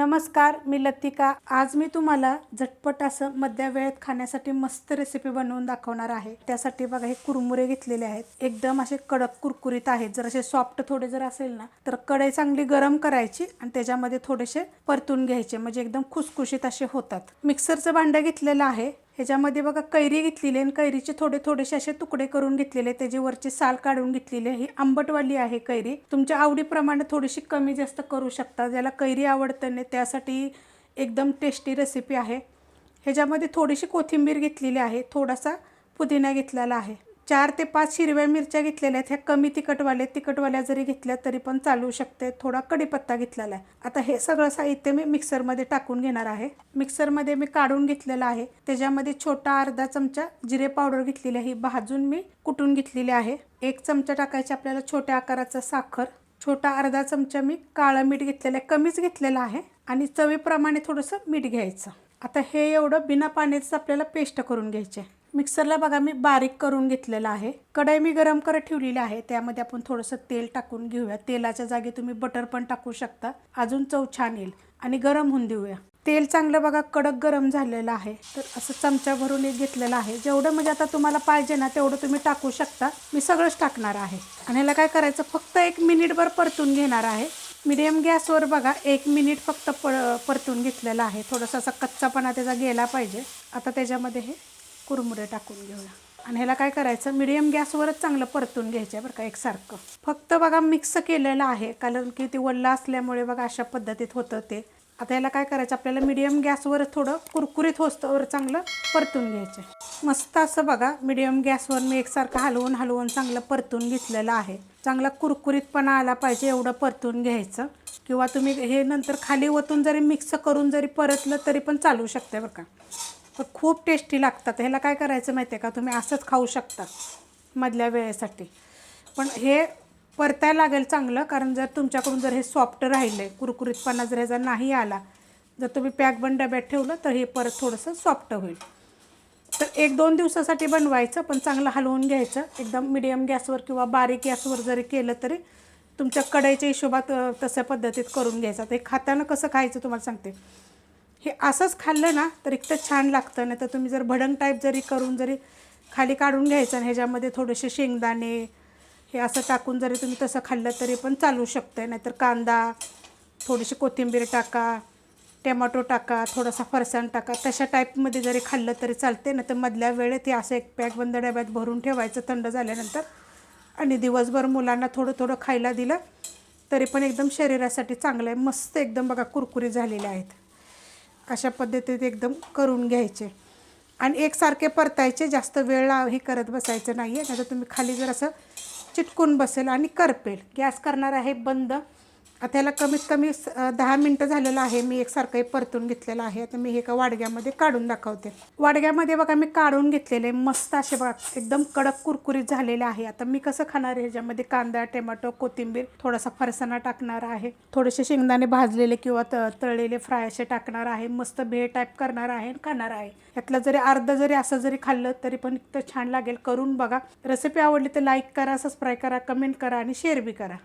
नमस्कार मी लतिका. आज मी तुम्हाला झटपट असं मध्या वेळेत खाण्यासाठी मस्त रेसिपी बनवून दाखवणार आहे. त्यासाठी बघा हे कुरमुरे घेतलेले आहेत. एकदम असे कडक कुरकुरीत आहेत. जर असे सॉफ्ट थोडे जर असेल ना तर कढई चांगली गरम करायची आणि त्याच्यामध्ये थोडेसे परतून घ्यायचे. म्हणजे एकदम खुसखुशीत असे होतात. मिक्सरचं भांडं घेतलेलं आहे. ह्याच्यामध्ये बघा कैरी घेतलेली आहे आणि कैरीचे थोडे थोडेसे असे तुकडे करून घेतलेले त्याची वरची साल काढून घेतलेली आहे. ही आंबटवाली आहे कैरी. तुमच्या आवडीप्रमाणे थोडीशी कमी जास्त करू शकता. ज्याला कैरी आवडतं नाही त्यासाठी एकदम टेस्टी रेसिपी आहे. ह्याच्यामध्ये थोडीशी कोथिंबीर घेतलेली आहे. थोडासा पुदिना घेतलेला आहे. चार ते पाच हिरव्या मिरच्या घेतलेल्या आहेत. ह्या कमी तिखटवाले तिखटवाल्या जरी घेतल्या तरी पण चालू शकते. थोडा कढीपत्ता घेतलेला आहे. आता हे सगळं साहित्य मी मिक्सरमध्ये टाकून घेणार आहे. मिक्सरमध्ये मी काढून घेतलेलं आहे. त्याच्यामध्ये छोटा अर्धा चमचा जिरे पावडर घेतलेली आहे. ही भाजून मी कुटून घेतलेली आहे. एक चमचा टाकायची आपल्याला छोट्या आकाराचा साखर. छोटा अर्धा चमचा मी काळं मीठ घेतलेलं आहे. कमीच घेतलेलं आहे. आणि चवीप्रमाणे थोडंसं मीठ घ्यायचं. आता हे एवढं बिना पाण्याचं आपल्याला पेस्ट करून घ्यायचे मिक्सरला बघा मी बारीक करून घेतलेलं आहे. कढई मी गरम करत ठेवलेली आहे. त्यामध्ये आपण थोडंसं तेल टाकून घेऊया. तेलाच्या जागी तुम्ही बटर पण टाकू शकता. अजून चव छान येईल. आणि गरम होऊन देऊया. तेल चांगलं बघा कडक गरम झालेलं आहे. तर असं चमचा भरून एक घेतलेलं आहे. जेवढं म्हणजे आता तुम्हाला पाहिजे ना तेवढं तुम्ही टाकू शकता. मी सगळंच टाकणार आहे. आणि ह्याला काय करायचं फक्त एक मिनिटभर परतून घेणार आहे. मिडियम गॅसवर बघा एक मिनिट फक्त प परतून घेतलेला आहे. थोडासा असा कच्चापणा त्याचा गेला पाहिजे. आता त्याच्यामध्ये हे कुरमुरे टाकून घेऊया. आणि ह्याला काय करायचं? मिडियम गॅसवरच चांगलं परतून घ्यायचं आहे बरं का एकसारखं. फक्त बघा मिक्स केलेलं आहे कारण की ते वल्लं असल्यामुळे बघा अशा पद्धतीत होतं ते. आता याला काय करायचं? आपल्याला मिडियम गॅसवर थोडं कुरकुरीत होस्तवर चांगलं परतून घ्यायचं मस्त असं बघा मिडियम गॅसवर मी एकसारखं हलवून हलवून चांगलं परतून घेतलेलं आहे. चांगला कुरकुरीतपणा आला पाहिजे एवढं परतून घ्यायचं. किंवा तुम्ही हे नंतर खाली ओतून जरी मिक्स करून जरी परतलं तरी पण चालू शकते बरं का. तर खूप टेस्टी लागतात. ह्याला काय करायचं माहिती आहे का? तुम्ही असंच खाऊ शकता मधल्या वेळेसाठी. पण हे परतायला लागेल चांगलं कारण जर तुमच्याकडून जर हे सॉफ्ट राहिले कुरकुरीतपणा जर ह्याचा नाही आला जर तुम्ही पॅक बन डब्यात ठेवलं तर हे परत थोडंसं सॉफ्ट होईल. तर एक दोन दिवसासाठी बनवायचं पण चांगलं हलवून घ्यायचं. एकदम मिडियम गॅसवर किंवा बारीक गॅसवर जरी केलं तरी तुमच्या कढईच्या हिशोबात तशा पद्धतीत करून घ्यायचं. ते खाताना कसं खायचं तुम्हाला सांगते. हे असंच खाल्लं ना तर एक तर छान लागतं. नाही तर तुम्ही जर भडंग टाईप जरी करून जरी खाली काढून घ्यायचं आणि ह्याच्यामध्ये थोडेसे शेंगदाणे हे असं टाकून जरी तुम्ही तसं खाल्लं तरी पण चालू शकतं नाहीतर कांदा थोडीशी कोथिंबीर टाका टॅमॅटो टाका थोडासा फरसाण टाका. तशा टाईपमध्ये जरी खाल्लं तरी चालते नाही तर मधल्या वेळेत हे असं एक पॅक बंद डब्यात भरून ठेवायचं थंड झाल्यानंतर आणि दिवसभर मुलांना थोडं थोडं खायला दिलं तरी पण एकदम शरीरासाठी चांगलं आहे. मस्त एकदम बघा कुरकुरी झालेले आहेत. अशा पद्धतीत एकदम करून घ्यायचे. आणि एकसारखे परतायचे जास्त वेळ हे करत बसायचं नाही आहे नाही तर तुम्ही खाली जर असं चिटकून बसेल आणि करपेल. गॅस करणार आहे बंद. आता ह्याला कमीत कमी स- दहा मिनटं झालेलं आहे. मी एकसारखं हे परतून घेतलेलं आहे. आता मी हे एका वाडग्यामध्ये काढून दाखवते. वाडग्यामध्ये बघा मी काढून घेतलेले मस्त असे बघा एकदम कडक कुरकुरीत झालेले आहे. आता मी कसं खाणार आहे? ह्याच्यामध्ये कांदा टोमॅटो कोथिंबीर थोडासा फरसाणा टाकणार आहे. थोडेसे शेंगदाणे भाजलेले किंवा त तळलेले फ्राय असे टाकणार आहे. मस्त भेळ टाईप करणार आहे आणि खाणार आहे. यातलं जरी अर्ध जरी असं जरी खाल्लं तरी पण इतकं छान लागेल. करून बघा. रेसिपी आवडली तर लाईक करा सबस्क्राईब करा कमेंट करा आणि शेअर बी करा.